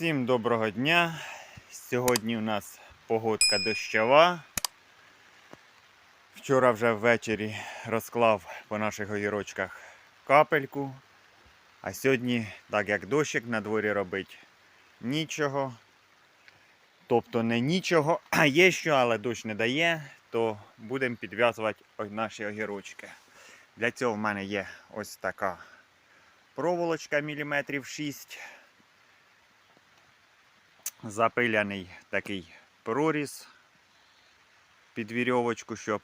Всім доброго дня. Сьогодні у нас погодка дощова. Вчора вже ввечері розклав по наших огірочках капельку. А сьогодні, так як дощик на дворі робить, нічого. Тобто не нічого, а є що, але дощ не дає, то будемо підв'язувати наші огірочки. Для цього в мене є ось така проволочка міліметрів 6 запиляний такий проріз під вірьовочку, щоб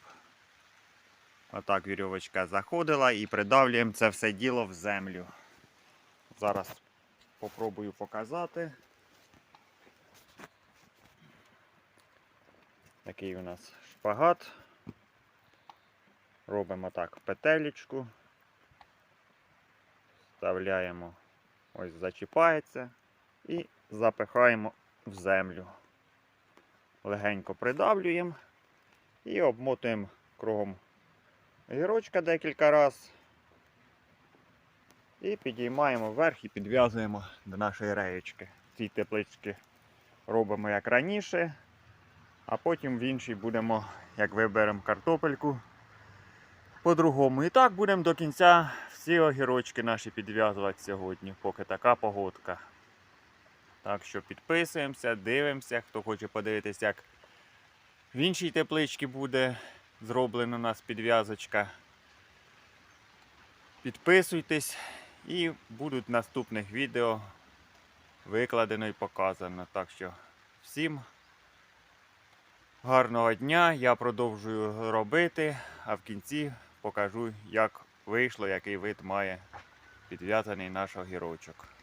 отак вірьовочка заходила і придавлюємо це все діло в землю. Зараз попробую показати. Такий у нас шпагат. Робимо так петелечку. Вставляємо, ось зачіпається і запихаємо в землю. Легенько придавлюємо і обмотуємо кругом гірочка декілька разів. І підіймаємо вверх і підв'язуємо до нашої реєчки. Ці теплички робимо як раніше, а потім в іншій будемо, як виберемо картопельку, по-другому. І так будемо до кінця всі огірочки наші підв'язувати сьогодні, поки така погодка. Так що підписуємося, дивимося, хто хоче подивитися, як в іншій тепличці буде зроблена у нас підв'язочка. Підписуйтесь і будуть в наступних відео викладено і показано. Так що всім гарного дня. Я продовжую робити, а в кінці покажу, як вийшло, який вид має підв'язаний наш огірочок.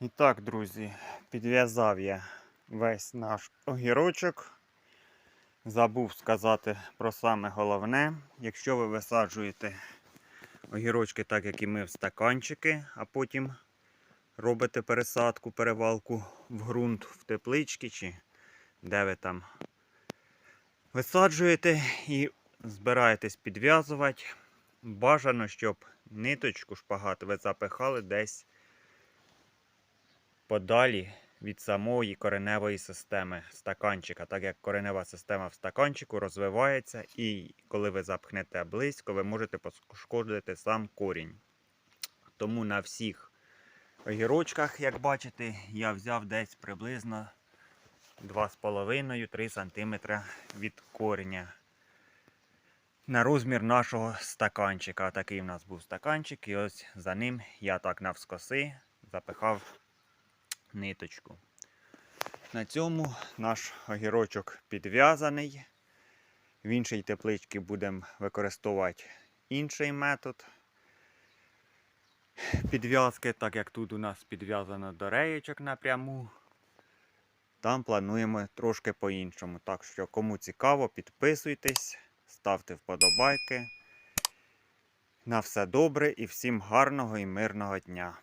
І так, друзі, підв'язав я весь наш огірочок. Забув сказати про саме головне. Якщо ви висаджуєте огірочки, так як і ми в стаканчики, а потім робите пересадку, перевалку в ґрунт, в теплички чи де ви там висаджуєте і збираєтесь підв'язувати, бажано, щоб ниточку шпагат ви запихали десь подалі від самої кореневої системи стаканчика, так як коренева система в стаканчику розвивається, і коли ви запхнете близько, ви можете пошкодити сам корінь. Тому на всіх огірочках, як бачите, я взяв десь приблизно 2,5-3 см від кореня. На розмір нашого стаканчика. Такий в нас був стаканчик, і ось за ним я так навскоси запихав ниточку. На цьому наш огірочок підв'язаний. В іншій тепличці будемо використовувати інший метод підв'язки, так як тут у нас підв'язано до реєчок напряму. Там плануємо трошки по-іншому. Так що, кому цікаво, підписуйтесь, ставте вподобайки. На все добре і всім гарного і мирного дня!